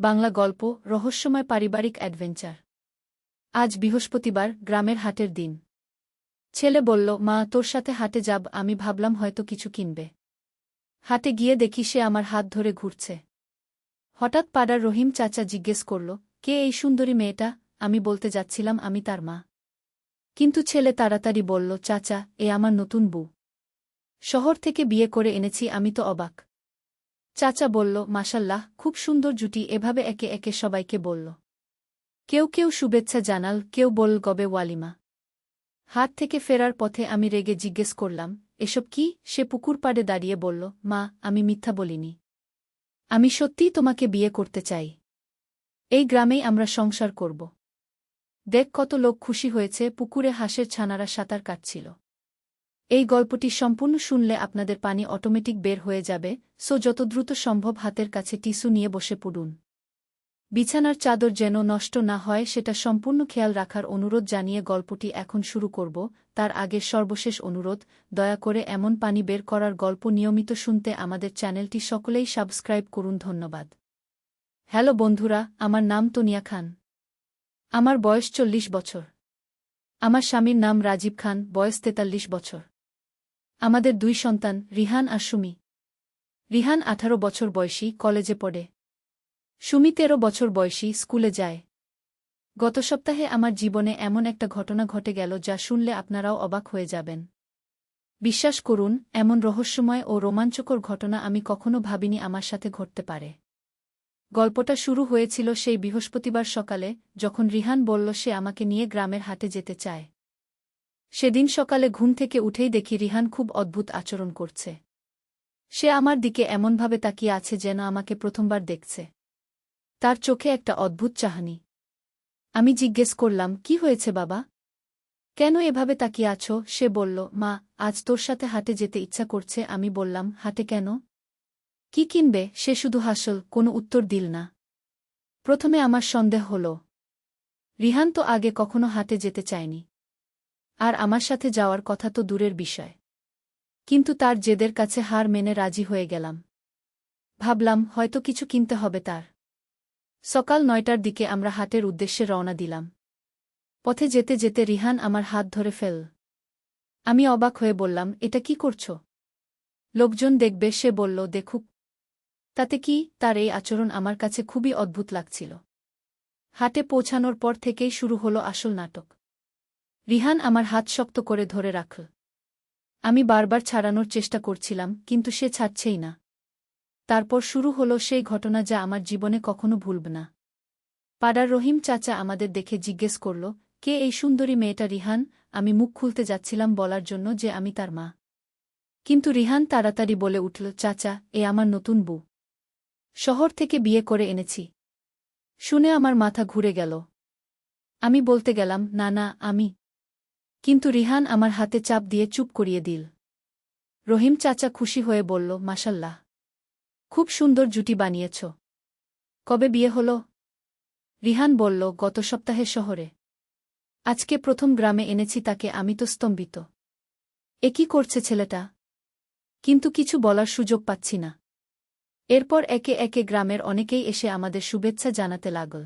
বাংলা গল্প, রহস্যময় পারিবারিক অ্যাডভেঞ্চার। আজ বৃহস্পতিবার, গ্রামের হাটের দিন। ছেলে বলল, মা, তোর সাথে হাটে যাব, আমি ভাবলাম হয়তো কিছু কিনবে। হাটে গিয়ে দেখি সে আমার হাত ধরে ঘুরছে। হঠাৎ পাড়ার রহিম চাচা জিজ্ঞেস করল, কে এই সুন্দরী মেয়েটা? আমি বলতে যাচ্ছিলাম, আমি তার মা। কিন্তু ছেলে তাড়াতাড়ি বলল, চাচা, এ আমার নতুন বউ। শহর থেকে বিয়ে করে এনেছি, আমি তো অবাক। চাচা বলল মাসাল্লাহ খুব সুন্দর জুটি, এভাবে একে একে সবাইকে বলল। কেউ কেউ শুভেচ্ছা জানাল, কেউ বল, গবে ওয়ালিমা। হাত থেকে ফেরার পথে আমি রেগে জিজ্ঞেস করলাম, এসব কি? সে পুকুর পাড়ে দাঁড়িয়ে বলল, মা, আমি মিথ্যা বলিনি। আমি সত্যিই তোমাকে বিয়ে করতে চাই। এই গ্রামেই আমরা সংসার করব। দেখ কত লোক খুশি হয়েছে, পুকুরে হাঁসের ছানারা সাঁতার কাটছিল। এই গল্পটি সম্পূর্ণ শুনলে আপনাদের পানি অটোমেটিক বের হয়ে যাবে, সো যত দ্রুত সম্ভব হাতের কাছে টিস্যু নিয়ে বসে পড়ুন। বিছানার চাদর যেন নষ্ট না হয়, সেটা সম্পূর্ণ খেয়াল রাখার অনুরোধ জানিয়ে গল্পটি এখন শুরু করব। তার আগের সর্বশেষ অনুরোধ, দয়া করে এমন পানি বের করার গল্প নিয়মিত শুনতে আমাদের চ্যানেলটি সকলেই সাবস্ক্রাইব করুন, ধন্যবাদ। হ্যালো বন্ধুরা, আমার নাম তনিয়া খান। আমার বয়স চল্লিশ বছর। আমার স্বামীর নাম রাজীব খান, বয়স তেতাল্লিশ বছর। আমাদের দুই সন্তান, রিহান আর সুমি। রিহান আঠারো বছর বয়সী, কলেজে পড়ে। সুমি তেরো বছর বয়সী, স্কুলে যায়। গত সপ্তাহে আমার জীবনে এমন একটা ঘটনা ঘটে গেল যা শুনলে আপনারাও অবাক হয়ে যাবেন। বিশ্বাস করুন, এমন রহস্যময় ও রোমাঞ্চকর ঘটনা আমি কখনো ভাবিনি আমার সাথে ঘটতে পারে। গল্পটা শুরু হয়েছিল সেই বৃহস্পতিবার সকালে, যখন রিহান বলল, সে আমাকে নিয়ে গ্রামের হাটে যেতে চায়। সেদিন সকালে ঘুম থেকে উঠেই দেখি রিহান খুব অদ্ভুত আচরণ করছে। সে আমার দিকে এমনভাবে তাকিয়ে আছে যেন আমাকে প্রথমবার দেখছে। তার চোখে একটা অদ্ভুত চাহানি। আমি জিজ্ঞেস করলাম, কি হয়েছে বাবা? কেন এভাবে তাকিয়ে আছো? সে বলল, মা, আজ তোর সাথে হাটে যেতে ইচ্ছা করছে। আমি বললাম, হাটে কেন? কি কিনবে? সে শুধু হাসল, কোনো উত্তর দিল না। প্রথমে আমার সন্দেহ হল। রিহান তো আগে কখনো হাটে যেতে চায়নি। আর আমার সাথে যাওয়ার কথা তো দূরের বিষয়। কিন্তু তার জেদের কাছে হার মেনে রাজি হয়ে গেলাম। ভাবলাম, হয়তো কিছু কিনতে হবে তার। সকাল নয়টার দিকে আমরা হাটের উদ্দেশ্যে রওনা দিলাম। পথে যেতে যেতে রিহান আমার হাত ধরে ফেল। আমি অবাক হয়ে বললাম, এটা কি করছ? লোকজন দেখবে, সে বলল, দেখুক। তাতে কি? তার এই আচরণ আমার কাছে খুবই অদ্ভুত লাগছিল। হাটে পৌঁছানোর পর থেকেই শুরু হলো আসল নাটক। রিহান আমার হাত শক্ত করে ধরে রাখল আমি বারবার ছাড়ানোর চেষ্টা করছিলাম, কিন্তু সে ছাড়ছেই না। তারপর শুরু হল সেই ঘটনা যা আমার জীবনে কখনো ভুলব না। পাড়ার রহিম চাচা আমাদের দেখে জিজ্ঞেস করল, কে এই সুন্দরী মেয়েটা রিহান? আমি মুখ খুলতে যাচ্ছিলাম বলার জন্য যে আমি তার মা। কিন্তু রিহান তাড়াতাড়ি বলে উঠল, চাচা, এ আমার নতুন বউ। শহর থেকে বিয়ে করে এনেছি। শুনে আমার মাথা ঘুরে গেল। আমি বলতে গেলাম, না না, আমি কিন্তু রিহান আমার হাতে চাপ দিয়ে চুপ করিয়ে দিল। রহিম চাচা খুশি হয়ে বলল মাসাল্লাহ খুব সুন্দর জুটি বানিয়েছ। কবে বিয়ে হল? রিহান বলল, গত সপ্তাহে শহরে। আজকে প্রথম গ্রামে এনেছি তাকে আমি তো স্তম্ভিত। এ কি করছে ছেলেটা? কিন্তু কিছু বলার সুযোগ পাচ্ছি না। এরপর একে একে গ্রামের অনেকেই এসে আমাদের শুভেচ্ছা জানাতে লাগল।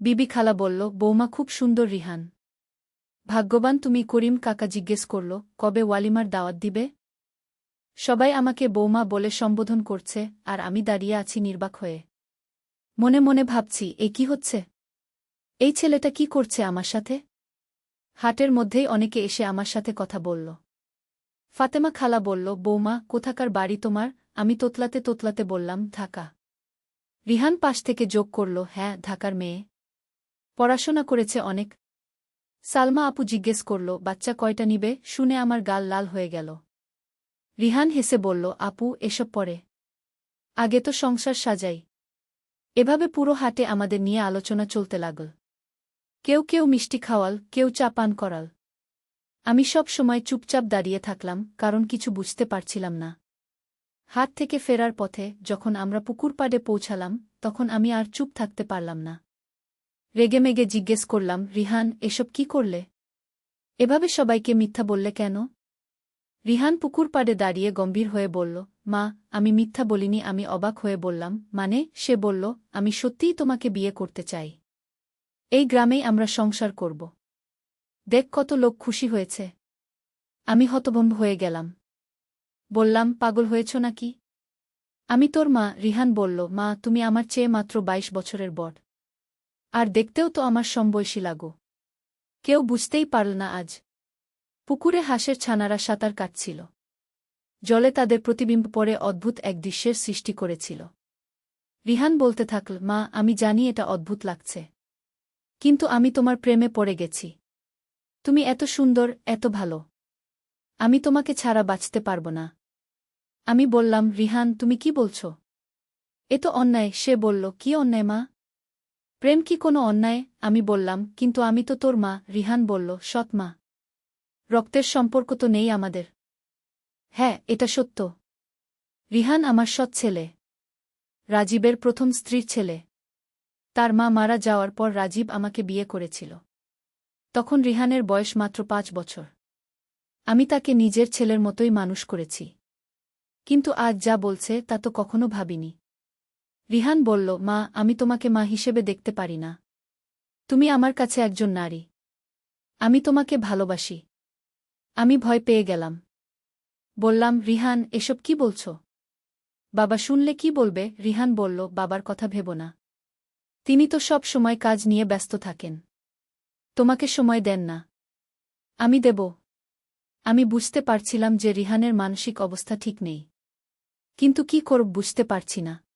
বিবি খালা বলল, বৌমা খুব সুন্দর রিহান। ভাগ্যবান তুমি করিম কাকা জিজ্ঞেস করল, কবে ওয়ালিমার দাওয়াত দিবে? সবাই আমাকে বৌমা বলে সম্বোধন করছে, আর আমি দাঁড়িয়ে আছি নির্বাক হয়ে। মনে মনে ভাবছি, এ কি হচ্ছে? এই ছেলেটা কি করছে আমার সাথে? হাটের মধ্যেই অনেকে এসে আমার সাথে কথা বলল। ফাতেমা খালা বলল, বৌমা, কোথাকার বাড়ি তোমার? আমি তোতলাতে তোতলাতে বললাম, ঢাকা। রিহান পাশ থেকে যোগ করল হ্যাঁ ঢাকার মেয়ে। পড়াশোনা করেছে অনেক সালমা আপু জিজ্ঞেস করল, বাচ্চা কয়টা নিবে? শুনে আমার গাল লাল হয়ে গেল। রিহান হেসে বলল, আপু, এসব পরে। আগে তো সংসার সাজাই। এভাবে পুরো হাটে আমাদের নিয়ে আলোচনা চলতে লাগল। কেউ কেউ মিষ্টি খাওয়াল, কেউ চা পান করাল। আমি সব সময় চুপচাপ দাঁড়িয়ে থাকলাম, কারণ কিছু বুঝতে পারছিলাম না। হাত থেকে ফেরার পথে যখন আমরা পুকুর পাড়ে পৌঁছালাম, তখন আমি আর চুপ থাকতে পারলাম না। রেগেমেগে জিজ্ঞেস করলাম, রিহান, এসব কি করলে? এভাবে সবাইকে মিথ্যা বললে কেন? রিহান পুকুর পাড়ে দাঁড়িয়ে গম্ভীর হয়ে বলল, মা, আমি মিথ্যা বলিনি, আমি অবাক হয়ে বললাম মানে? সে বলল, আমি সত্যিই তোমাকে বিয়ে করতে চাই। এই গ্রামেই আমরা সংসার করব। দেখ কত লোক খুশি হয়েছে। আমি হতভম্ব হয়ে গেলাম। বললাম, পাগল হয়েছ নাকি? আমি তোর মা, রিহান বলল, মা, তুমি আমার চেয়ে মাত্র বাইশ বছরের বড় আর দেখতেও তো আমার সমবয়সী লাগো। কেউ বুঝতেই পারল না আজ। পুকুরে হাঁসের ছানারা সাঁতার কাটছিল। জলে তাদের প্রতিবিম্ব পরে অদ্ভুত এক দৃশ্যের সৃষ্টি করেছিল। রিহান বলতে থাকল, মা, আমি জানি এটা অদ্ভুত লাগছে। কিন্তু আমি তোমার প্রেমে পড়ে গেছি। তুমি এত সুন্দর, এত ভালো। আমি তোমাকে ছাড়া বাঁচতে পারব না। আমি বললাম, রিহান, তুমি কি বলছ? এ তো অন্যায়। সে বলল, কি অন্যায়, মা? প্রেম কি কোনো অন্যায়? আমি বললাম, কিন্তু আমি তো তোর মা, রিহান বলল, সৎ মা। রক্তের সম্পর্ক তো নেই আমাদের। হ্যাঁ এটা সত্য। রিহান আমার সৎ ছেলে। রাজীবের প্রথম স্ত্রীর ছেলে। তার মা মারা যাওয়ার পর রাজীব আমাকে বিয়ে করেছিল। তখন রিহানের বয়স মাত্র পাঁচ বছর। আমি তাকে নিজের ছেলের মতোই মানুষ করেছি। কিন্তু আজ যা বলছে তা তো কখনো ভাবিনি। রিহান বলল, মা, আমি তোমাকে মা হিসেবে দেখতে পারি না। তুমি আমার কাছে একজন নারী। আমি তোমাকে ভালোবাসি। আমি ভয় পেয়ে গেলাম। বললাম, রিহান, এসব কি বলছ? বাবা শুনলে কি বলবে? রিহান বলল, বাবার কথা ভেব না। তিনি তো সব সময় কাজ নিয়ে ব্যস্ত থাকেন। তোমাকে সময় দেন না। আমি দেব। আমি বুঝতে পারছিলাম যে রিহানের মানসিক অবস্থা ঠিক নেই। কিন্তু কি করব বুঝতে পারছি না।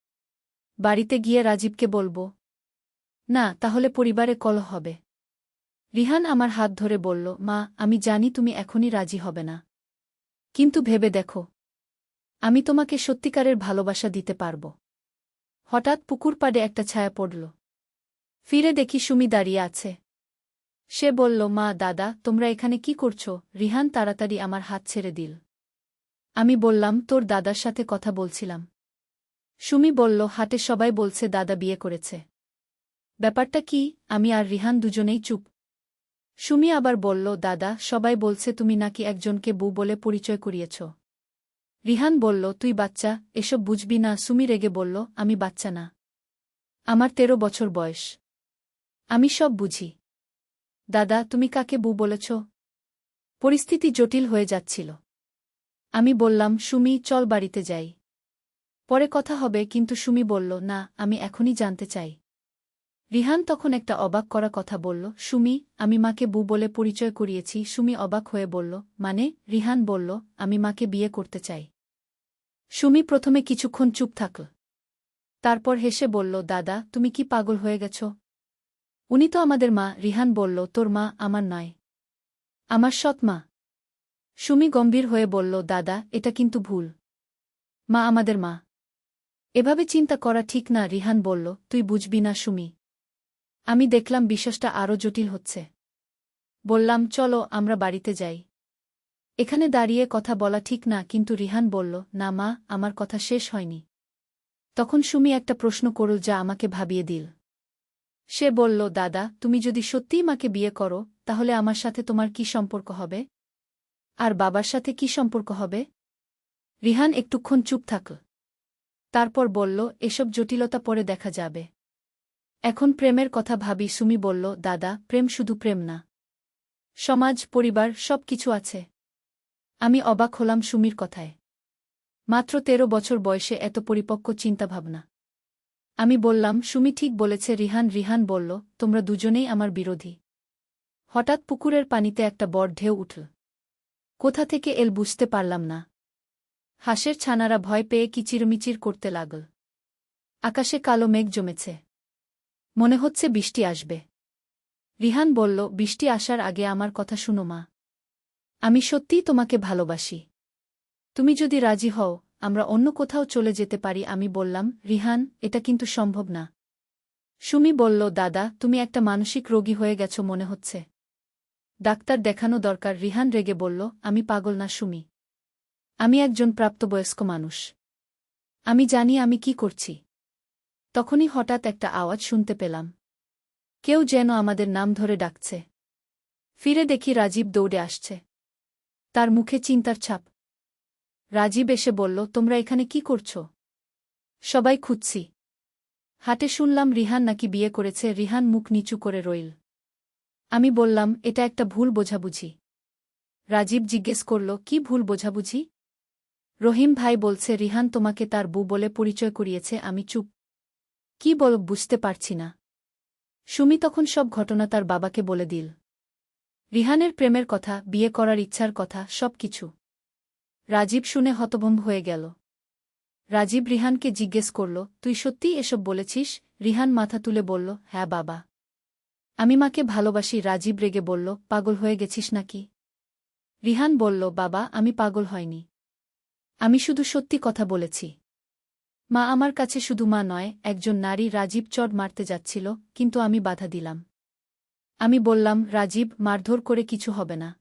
বাড়িতে গিয়ে রাজীবকে বলব। না, তাহলে পরিবারে কল হবে। রিহান আমার হাত ধরে বলল, মা, আমি জানি তুমি এখনই রাজি হবে না। কিন্তু ভেবে দেখো, আমি তোমাকে সত্যিকারের ভালোবাসা দিতে পারব হঠাৎ পুকুর পাড়ে একটা ছায়া পড়ল। ফিরে দেখি সুমি দাঁড়িয়ে আছে। সে বলল, মা, দাদা, তোমরা এখানে কি করছ রিহান তাড়াতাড়ি আমার হাত ছেড়ে দিল। আমি বললাম, তোর দাদার সাথে কথা বলছিলাম। সুমি বলল হাটে সবাই বলছে, দাদা বিয়ে করেছে। ব্যাপারটা কি? আমি আর রিহান দুজনেই চুপ। সুমি আবার বলল, দাদা, সবাই বলছে, তুমি নাকি একজনকে বউ বলে পরিচয় করিয়েছ। রিহান বলল, তুই বাচ্চা, এসব বুঝবি না। সুমি রেগে বলল, আমি বাচ্চা না। আমার তেরো বছর বয়স। আমি সব বুঝি। দাদা, তুমি কাকে বউ বলেছ? পরিস্থিতি জটিল হয়ে যাচ্ছিল। আমি বললাম, সুমি, চল বাড়িতে যাই। পরে কথা হবে, কিন্তু সুমি বলল, না, আমি এখনই জানতে চাই। রিহান তখন একটা অবাক করা কথা বলল, সুমি, আমি মাকে বু বলে পরিচয় করিয়েছি। সুমি অবাক হয়ে বলল মানে? রিহান বলল, আমি মাকে বিয়ে করতে চাই। সুমি প্রথমে কিছুক্ষণ চুপ থাকল। তারপর হেসে বলল, দাদা, তুমি কি পাগল হয়ে গেছ? উনি তো আমাদের মা, রিহান বলল, তোর মা আমার নয়। আমার সৎ মা। সুমি গম্ভীর হয়ে বলল, দাদা, এটা কিন্তু ভুল। মা আমাদের মা। এভাবে চিন্তা করা ঠিক না, রিহান বলল, তুই বুঝবি না সুমি। আমি দেখলাম বিশ্বাসটা আরও জটিল হচ্ছে। বললাম, চলো, আমরা বাড়িতে যাই। এখানে দাঁড়িয়ে কথা বলা ঠিক না, কিন্তু রিহান বলল, না মা, আমার কথা শেষ হয়নি। তখন সুমি একটা প্রশ্ন করল যা আমাকে ভাবিয়ে দিল। সে বলল, দাদা, তুমি যদি সত্যিই মাকে বিয়ে করো, তাহলে আমার সাথে তোমার কি সম্পর্ক হবে? আর বাবার সাথে কি সম্পর্ক হবে? রিহান একটুক্ষণ চুপ থাকল। তারপর বলল, এসব জটিলতা পরে দেখা যাবে। এখন প্রেমের কথা ভাবি, সুমি বলল, দাদা, প্রেম শুধু প্রেম না। সমাজ, পরিবার সব কিছু আছে। আমি অবাক হলাম সুমির কথায়। মাত্র তেরো বছর বয়সে এত পরিপক্ক চিন্তাভাবনা। আমি বললাম, সুমি ঠিক বলেছে, রিহান রিহান বলল, তোমরা দুজনেই আমার বিরোধী। হঠাৎ পুকুরের পানিতে একটা বড় ঢেউ উঠল। কোথা থেকে এল বুঝতে পারলাম না। হাঁসের ছানারা ভয় পেয়ে কিচিরমিচির করতে লাগল। আকাশে কালো মেঘ জমেছে। মনে হচ্ছে বৃষ্টি আসবে। রিহান বলল, বৃষ্টি আসার আগে আমার কথা শুনো, মা। আমি সত্যিই তোমাকে ভালোবাসি। তুমি যদি রাজি হও, আমরা অন্য কোথাও চলে যেতে পারি। আমি বললাম, রিহান, এটা কিন্তু সম্ভব না। সুমি বলল, দাদা, তুমি একটা মানসিক রোগী হয়ে গেছ মনে হচ্ছে। ডাক্তার দেখানো দরকার। রিহান রেগে বলল, আমি পাগল না, সুমি। আমি একজন প্রাপ্তবয়স্ক মানুষ। আমি জানি আমি কি করছি। তখনই হঠাৎ একটা আওয়াজ শুনতে পেলাম। কেউ যেন আমাদের নাম ধরে ডাকছে। ফিরে দেখি রাজীব দৌড়ে আসছে। তার মুখে চিন্তার ছাপ। রাজীব এসে বলল, তোমরা এখানে কি করছ? সবাই খুঁজছি। হাটে শুনলাম রিহান নাকি বিয়ে করেছে। রিহান মুখ নিচু করে রইল। আমি বললাম, এটা একটা ভুল বোঝাবুঝি। রাজীব জিজ্ঞেস করল, কি ভুল বোঝাবুঝি? রহিম ভাই বলছে, রিহান তোমাকে তার বু বলে পরিচয় করিয়েছে, আমি চুপ। কি বল, বুঝতে পারছি না। সুমি তখন সব ঘটনা তার বাবাকে বলে দিল। রিহানের প্রেমের কথা, বিয়ে করার ইচ্ছার কথা, সব কিছু। রাজীব শুনে হতভম্ব হয়ে গেল। রাজীব রিহানকে জিজ্ঞেস করল, তুই সত্যিই এসব বলেছিস? রিহান মাথা তুলে বলল হ্যাঁ বাবা। আমি মাকে ভালোবাসি, রাজীব রেগে বলল, পাগল হয়ে গেছিস নাকি? রিহান বলল, বাবা, আমি পাগল হয়নি। আমি শুধু সত্যি কথা বলেছি। মা আমার কাছে শুধু মা নয়, একজন নারী রাজীব চট মারতে যাচ্ছিল, কিন্তু আমি বাধা দিলাম। আমি বললাম, রাজীব, মারধর করে কিছু হবে না।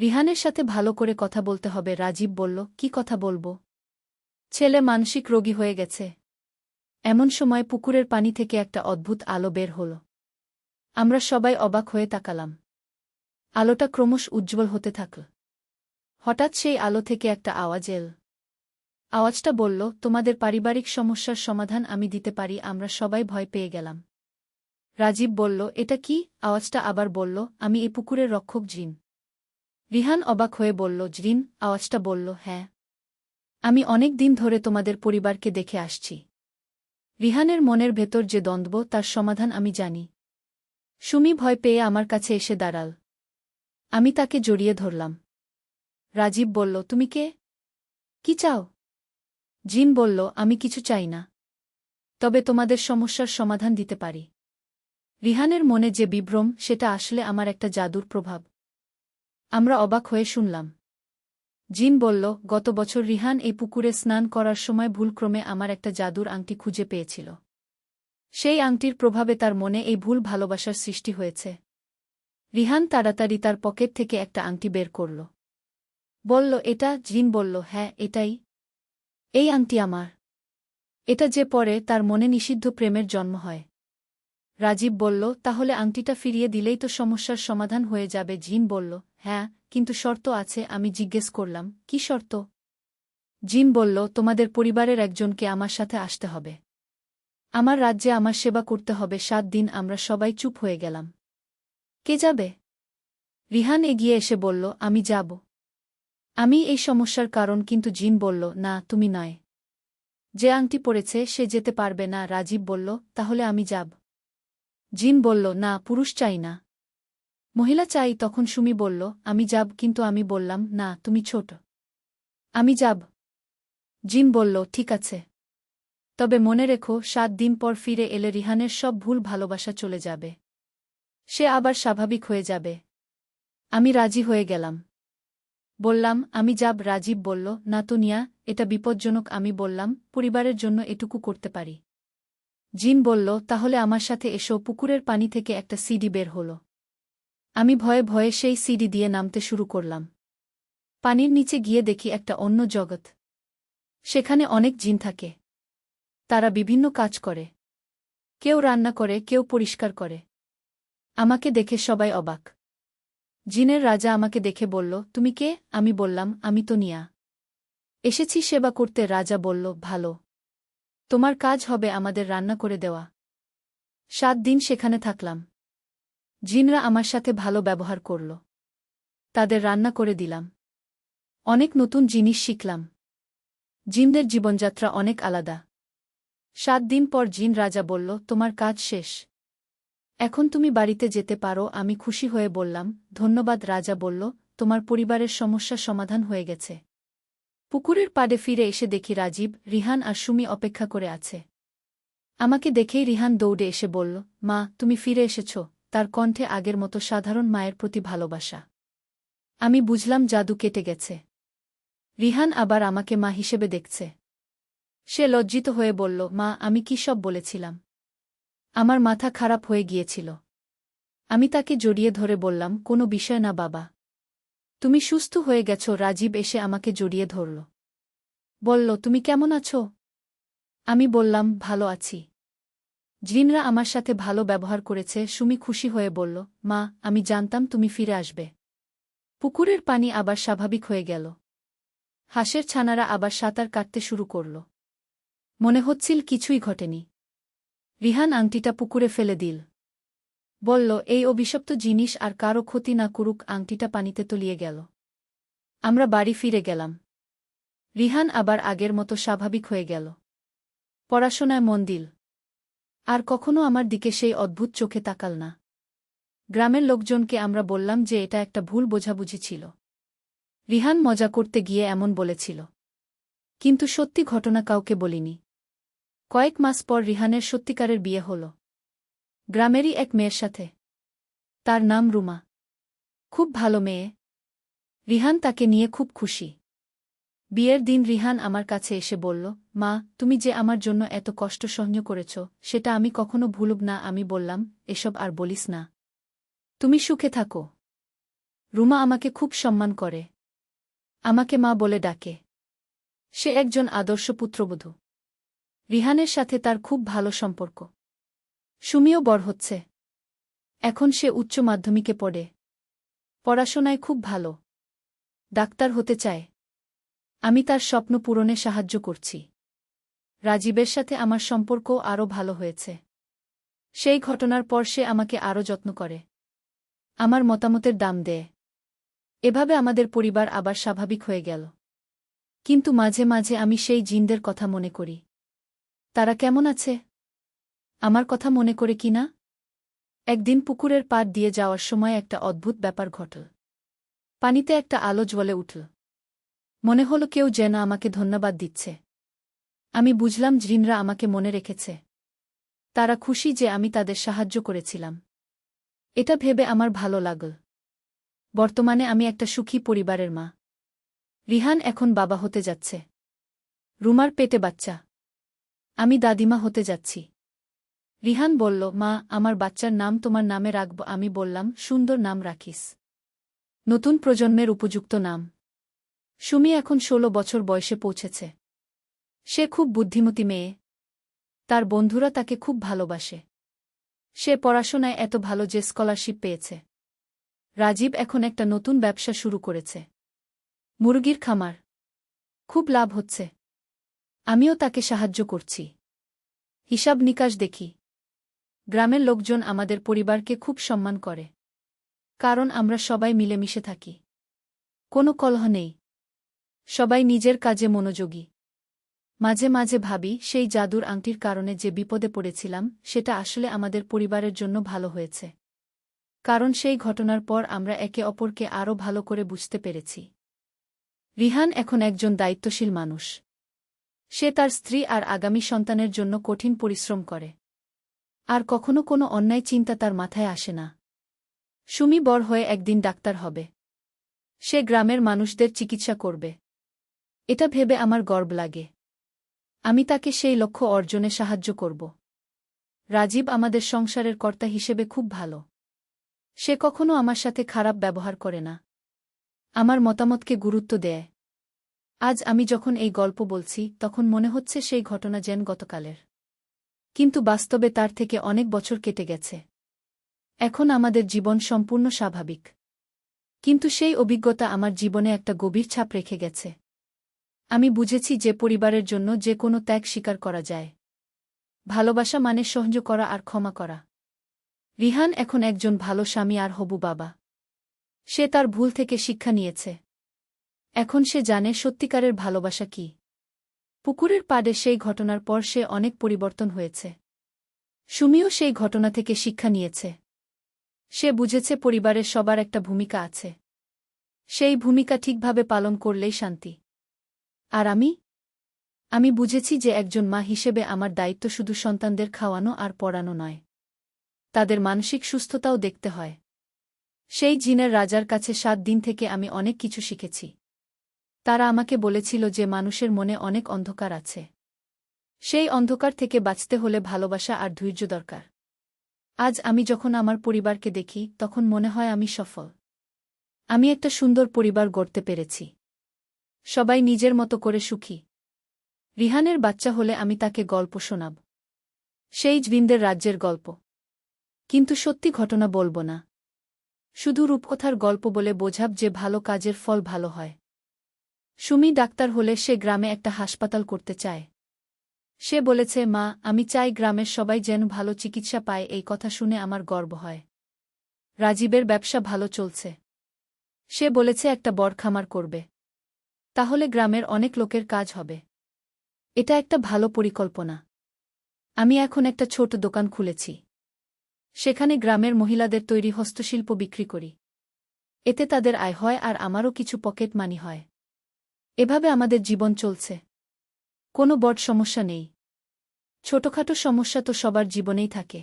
রিহানের সাথে ভালো করে কথা বলতে হবে, রাজীব বলল, কি কথা বলব? ছেলে মানসিক রোগী হয়ে গেছে। এমন সময় পুকুরের পানি থেকে একটা অদ্ভুত আলো বের হল। আমরা সবাই অবাক হয়ে তাকালাম। আলোটা ক্রমশ উজ্জ্বল হতে থাকল। হঠাৎ সেই আলো থেকে একটা আওয়াজ এল। আওয়াজটা বলল, তোমাদের পারিবারিক সমস্যার সমাধান আমি দিতে পারি, আমরা সবাই ভয় পেয়ে গেলাম। রাজীব বলল, এটা কি? আওয়াজটা আবার বলল, আমি এ পুকুরের রক্ষক জিন। রিহান অবাক হয়ে বলল, জিন? আওয়াজটা বলল হ্যাঁ। আমি অনেক দিন ধরে তোমাদের পরিবারকে দেখে আসছি। রিহানের মনের ভেতর যে দ্বন্দ্ব, তার সমাধান আমি জানি। সুমি ভয় পেয়ে আমার কাছে এসে দাঁড়াল। আমি তাকে জড়িয়ে ধরলাম। রাজীব বলল, তুমি কে? কি চাও? জিন বলল, আমি কিছু চাই না। তবে তোমাদের সমস্যার সমাধান দিতে পারি। রিহানের মনে যে বিভ্রম, সেটা আসলে আমার একটা জাদুর প্রভাব। আমরা অবাক হয়ে শুনলাম। জিন বলল, গত বছর রিহান এই পুকুরে স্নান করার সময় ভুলক্রমে আমার একটা জাদুর আংটি খুঁজে পেয়েছিল। সেই আংটির প্রভাবে তার মনে এই ভুল ভালোবাসার সৃষ্টি হয়েছে। রিহান তাড়াতাড়ি তার পকেট থেকে একটা আংটি বের করল। বলল, এটা জিন বলল হ্যাঁ এটাই। এই আংটি আমার। এটা যে পরে তার মনে নিষিদ্ধ প্রেমের জন্ম হয়। রাজীব বলল, তাহলে আংটিটা ফিরিয়ে দিলেই তো সমস্যার সমাধান হয়ে যাবে। জিন বলল হ্যাঁ কিন্তু শর্ত আছে, আমি জিজ্ঞেস করলাম, কি শর্ত? জিন বলল, তোমাদের পরিবারের একজনকে আমার সাথে আসতে হবে। আমার রাজ্যে আমার সেবা করতে হবে, সাত দিন আমরা সবাই চুপ হয়ে গেলাম। কে যাবে? রিহান এগিয়ে এসে বলল, আমি যাব। আমি এই সমস্যার কারণ কিন্তু জিন বলল, না, তুমি নয়। যে আংটি পড়েছে সে যেতে পারবে না। রাজীব বলল, তাহলে আমি যাব। জিন বলল, না, পুরুষ চাই না। মহিলা চাই, তখন সুমি বলল, আমি যাব, কিন্তু আমি বললাম, না, তুমি ছোট। আমি যাব। জিম বলল, ঠিক আছে। তবে মনে রেখো, সাত দিন পর ফিরে এলে রিহানের সব ভুল ভালোবাসা চলে যাবে। সে আবার স্বাভাবিক হয়ে যাবে। আমি রাজি হয়ে গেলাম। বললাম, আমি যাব রাজীব বলল, না তো নিয়া, এটা বিপজ্জনক, আমি বললাম, পরিবারের জন্য এটুকু করতে পারি। জিন বলল, তাহলে আমার সাথে এসো, পুকুরের পানি থেকে একটা সিডি বের হল। আমি ভয়ে ভয়ে সেই সিডি দিয়ে নামতে শুরু করলাম। পানির নিচে গিয়ে দেখি একটা অন্য জগৎ। সেখানে অনেক জিন থাকে। তারা বিভিন্ন কাজ করে। কেউ রান্না করে, কেউ পরিষ্কার করে। আমাকে দেখে সবাই অবাক। জিনের রাজা আমাকে দেখে বলল, তুমি কে? আমি বললাম, আমি তো নিয়া। এসেছি সেবা করতে, রাজা বলল, ভালো। তোমার কাজ হবে আমাদের রান্না করে দেওয়া। সাত দিন সেখানে থাকলাম। জিনরা আমার সাথে ভালো ব্যবহার করল। তাদের রান্না করে দিলাম। অনেক নতুন জিনিস শিখলাম। জিনদের জীবনযাত্রা অনেক আলাদা। সাত দিন পর জিন রাজা বলল, তোমার কাজ শেষ। এখন তুমি বাড়িতে যেতে পারো, আমি খুশি হয়ে বললাম। ধন্যবাদ, রাজা বলল, তোমার পরিবারের সমস্যা সমাধান হয়ে গেছে। পুকুরের পাড়ে ফিরে এসে দেখি রাজীব, রিহান আর সুমি অপেক্ষা করে আছে। আমাকে দেখেই রিহান দৌড়ে এসে বলল, মা, তুমি ফিরে এসেছ। তার কণ্ঠে আগের মতো সাধারণ মায়ের প্রতি ভালোবাসা। আমি বুঝলাম জাদু কেটে গেছে। রিহান আবার আমাকে মা হিসেবে দেখছে। সে লজ্জিত হয়ে বলল, মা, আমি কি সব বলেছিলাম? আমার মাথা খারাপ হয়ে গিয়েছিল। আমি তাকে জড়িয়ে ধরে বললাম, কোনো বিষয় না, বাবা। তুমি সুস্থ হয়ে গেছ, রাজীব এসে আমাকে জড়িয়ে ধরল। বলল, তুমি কেমন আছো? আমি বললাম, ভালো আছি। জিনরা আমার সাথে ভালো ব্যবহার করেছে, সুমি খুশি হয়ে বলল, মা, আমি জানতাম তুমি ফিরে আসবে। পুকুরের পানি আবার স্বাভাবিক হয়ে গেল। হাঁসের ছানারা আবার সাঁতার কাটতে শুরু করল। মনে হচ্ছিল কিছুই ঘটেনি। রিহান আংটিটা পুকুরে ফেলে দিল। বলল, এই অভিশপ্ত জিনিস আর কারও ক্ষতি না করুক, আংটিটা পানিতে তলিয়ে গেল। আমরা বাড়ি ফিরে গেলাম। রিহান আবার আগের মতো স্বাভাবিক হয়ে গেল। পড়াশোনায় মন দিল। আর কখনো আমার দিকে সেই অদ্ভুত চোখে তাকাল না। গ্রামের লোকজনকে আমরা বললাম যে এটা একটা ভুল বোঝাবুঝি ছিল। রিহান মজা করতে গিয়ে এমন বলেছিল। কিন্তু সত্যি ঘটনা কাউকে বলিনি। কয়েক মাস পর রিহানের সত্যিকারের বিয়ে হল। গ্রামেরই এক মেয়ের সাথে। তার নাম রুমা। খুব ভালো মেয়ে। রিহান তাকে নিয়ে খুব খুশি। বিয়ের দিন রিহান আমার কাছে এসে বলল, মা, তুমি যে আমার জন্য এত কষ্ট সহ্য করেছ, সেটা আমি কখনো ভুলব না, আমি বললাম, এসব আর বলিস না। তুমি সুখে থাকো। রুমা আমাকে খুব সম্মান করে। আমাকে মা বলে ডাকে। সে একজন আদর্শ পুত্রবধূ। রিহানের সাথে তার খুব ভালো সম্পর্ক। সুমিও বড় হচ্ছে। এখন সে উচ্চ মাধ্যমিকে পড়ে। পড়াশোনায় খুব ভালো। ডাক্তার হতে চায়। আমি তার স্বপ্ন পূরণে সাহায্য করছি। রাজীবের সাথে আমার সম্পর্ক আরও ভালো হয়েছে। সেই ঘটনার পর সে আমাকে আরও যত্ন করে। আমার মতামতের দাম দেয়। এভাবে আমাদের পরিবার আবার স্বাভাবিক হয়ে গেল। কিন্তু মাঝে মাঝে আমি সেই জিনদের কথা মনে করি। তারা কেমন আছে? আমার কথা মনে করে কি না? একদিন পুকুরের পাড় দিয়ে যাওয়ার সময় একটা অদ্ভুত ব্যাপার ঘটল। পানিতে একটা আলো জ্বলে উঠল। মনে হলো কেউ যেন আমাকে ধন্যবাদ দিচ্ছে। আমি বুঝলাম জিনরা আমাকে মনে রেখেছে। তারা খুশি যে আমি তাদের সাহায্য করেছিলাম। এটা ভেবে আমার ভালো লাগল। বর্তমানে আমি একটা সুখী পরিবারের মা। রিহান এখন বাবা হতে যাচ্ছে। রুমার পেটে বাচ্চা। আমি দাদিমা হতে যাচ্ছি। রিহান বলল, মা, আমার বাচ্চার নাম তোমার নামে রাখব। আমি বললাম, সুন্দর নাম রাখিস। নতুন প্রজন্মের উপযুক্ত নাম। সুমি এখন ষোলো বছর বয়সে পৌঁছেছে। সে খুব বুদ্ধিমতী মেয়ে। তার বন্ধুরা তাকে খুব ভালোবাসে। সে পড়াশোনায় এত ভালো যে স্কলারশিপ পেয়েছে। রাজীব এখন একটা নতুন ব্যবসা শুরু করেছে। মুরগির খামার। খুব লাভ হচ্ছে। আমিও তাকে সাহায্য করছি। হিসাব নিকাশ দেখি। গ্রামের লোকজন আমাদের পরিবারকে খুব সম্মান করে। কারণ আমরা সবাই মিলেমিশে থাকি। কোনো কলহ নেই। সবাই নিজের কাজে মনোযোগী। মাঝে মাঝে ভাবি, সেই জাদুর আংটির কারণে যে বিপদে পড়েছিলাম, সেটা আসলে আমাদের পরিবারের জন্য ভালো হয়েছে। কারণ সেই ঘটনার পর আমরা একে অপরকে আরও ভালো করে বুঝতে পেরেছি। রিহান এখন একজন দায়িত্বশীল মানুষ। সে তার স্ত্রী আর আগামী সন্তানের জন্য কঠিন পরিশ্রম করে। আর কখনো কোনো অন্যায় চিন্তা তার মাথায় আসে না। সুমি বড় হয়ে একদিন ডাক্তার হবে। সে গ্রামের মানুষদের চিকিৎসা করবে। এটা ভেবে আমার গর্ব লাগে। আমি তাকে সেই লক্ষ্য অর্জনে সাহায্য করব। রাজীব আমাদের সংসারের কর্তা হিসেবে খুব ভালো। সে কখনো আমার সাথে খারাপ ব্যবহার করে না। আমার মতামতকে গুরুত্ব দেয়। আজ আমি যখন এই গল্প বলছি, তখন মনে হচ্ছে সেই ঘটনা যেন গতকালের। কিন্তু বাস্তবে তার থেকে অনেক বছর কেটে গেছে। এখন আমাদের জীবন সম্পূর্ণ স্বাভাবিক। কিন্তু সেই অভিজ্ঞতা আমার জীবনে একটা গভীর ছাপ রেখে গেছে। আমি বুঝেছি যে পরিবারের জন্য যে কোনো ত্যাগ স্বীকার করা যায়। ভালোবাসা মানে সহ্য করা আর ক্ষমা করা। রিহান এখন একজন ভালো স্বামী আর হবু বাবা। সে তার ভুল থেকে শিক্ষা নিয়েছে। এখন সে জানে সত্যিকারের ভালোবাসা কি। পুকুরের পাড়ে সেই ঘটনার পর সে অনেক পরিবর্তন হয়েছে। সুমিও সেই ঘটনা থেকে শিক্ষা নিয়েছে। সে বুঝেছে পরিবারের সবার একটা ভূমিকা আছে। সেই ভূমিকা ঠিকভাবে পালন করলেই শান্তি। আর আমি? আমি বুঝেছি যে একজন মা হিসেবে আমার দায়িত্ব শুধু সন্তানদের খাওয়ানো আর পড়ানো নয়। তাদের মানসিক সুস্থতাও দেখতে হয়। সেই জিনের রাজার কাছে সাত দিন থেকে আমি অনেক কিছু শিখেছি। তারা আমাকে বলেছিল যে মানুষের মনে অনেক অন্ধকার আছে। সেই অন্ধকার থেকে বাঁচতে হলে ভালোবাসা আর ধৈর্য দরকার। আজ আমি যখন আমার পরিবারকে দেখি, তখন মনে হয় আমি সফল। আমি একটা সুন্দর পরিবার গড়তে পেরেছি। সবাই নিজের মতো করে সুখী। রিহানের বাচ্চা হলে আমি তাকে গল্প শোনাব। সেই জবিনদের রাজ্যের গল্প। কিন্তু সত্যি ঘটনা বলব না। শুধু রূপকথার গল্প বলে বোঝাব যে ভালো কাজের ফল ভালো হয়। সুমি ডাক্তার হলে সে গ্রামে একটা হাসপাতাল করতে চায়। সে বলেছে, মা, আমি চাই গ্রামের সবাই যেন ভালো চিকিৎসা পায়, এই কথা শুনে আমার গর্ব হয়। রাজীবের ব্যবসা ভালো চলছে। সে বলেছে, একটা বড় খামার করবে। তাহলে গ্রামের অনেক লোকের কাজ হবে। এটা একটা ভালো পরিকল্পনা। আমি এখন একটা ছোট দোকান খুলেছি। সেখানে গ্রামের মহিলাদের তৈরি হস্তশিল্প বিক্রি করি। এতে তাদের আয় হয় আর আমারও কিছু পকেট মানি হয়। এভাবে আমাদের জীবন চলছে। কোনো বড় সমস্যা নেই। ছোটখাটো সমস্যা তো সবার জীবনেই থাকে।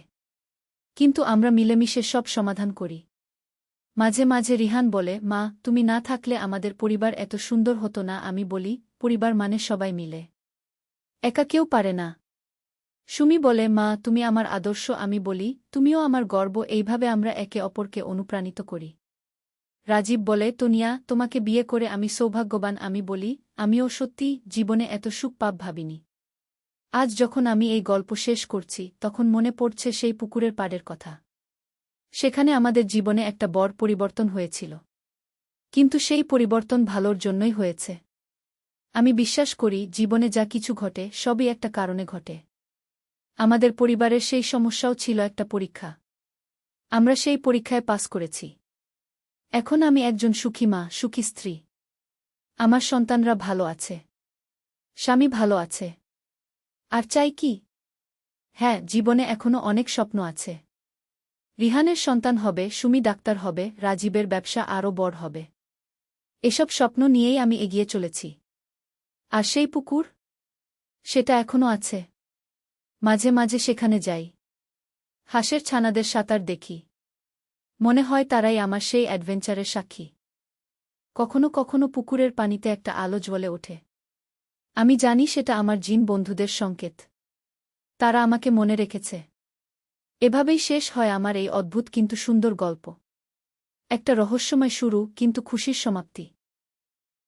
কিন্তু আমরা মিলেমিশে সব সমাধান করি। মাঝে মাঝে রিহান বলে, মা, তুমি না থাকলে আমাদের পরিবার এত সুন্দর হতো না। আমি বলি, পরিবার মানে সবাই মিলে। একা কেউ পারে না। সুমি বলে, মা, তুমি আমার আদর্শ। আমি বলি, তুমিও আমার গর্ব। এইভাবে আমরা একে অপরকে অনুপ্রাণিত করি। রাজীব বলে, তনিয়া, তোমাকে বিয়ে করে আমি সৌভাগ্যবান, আমি বলি, আমিও সত্যি জীবনে এত সুখ পাপ ভাবিনি। আজ যখন আমি এই গল্প শেষ করছি, তখন মনে পড়ছে সেই পুকুরের পাড়ের কথা। সেখানে আমাদের জীবনে একটা বড় পরিবর্তন হয়েছিল। কিন্তু সেই পরিবর্তন ভালোর জন্যই হয়েছে। আমি বিশ্বাস করি, জীবনে যা কিছু ঘটে, সবই একটা কারণে ঘটে। আমাদের পরিবারের সেই সমস্যাও ছিল একটা পরীক্ষা। আমরা সেই পরীক্ষায় পাস করেছি। এখন আমি একজন সুখী মা, সুখী স্ত্রী। আমার সন্তানরা ভালো আছে। স্বামী ভালো আছে। আর চাই কি? হ্যাঁ জীবনে এখনও অনেক স্বপ্ন আছে। রিহানের সন্তান হবে, সুমি ডাক্তার হবে, রাজীবের ব্যবসা আরও বড় হবে। এসব স্বপ্ন নিয়েই আমি এগিয়ে চলেছি। আর সেই পুকুর? সেটা এখনও আছে। মাঝে মাঝে সেখানে যাই। হাঁসের ছানাদের সাঁতার দেখি। মনে হয় তারাই আমার সেই অ্যাডভেঞ্চারের সাক্ষী। কখনো কখনো পুকুরের পানিতে একটা আলো জ্বলে ওঠে। আমি জানি সেটা আমার জিন বন্ধুদের সংকেত। তারা আমাকে মনে রেখেছে। এভাবেই শেষ হয় আমার এই অদ্ভুত কিন্তু সুন্দর গল্প। একটা রহস্যময় শুরু কিন্তু খুশির সমাপ্তি।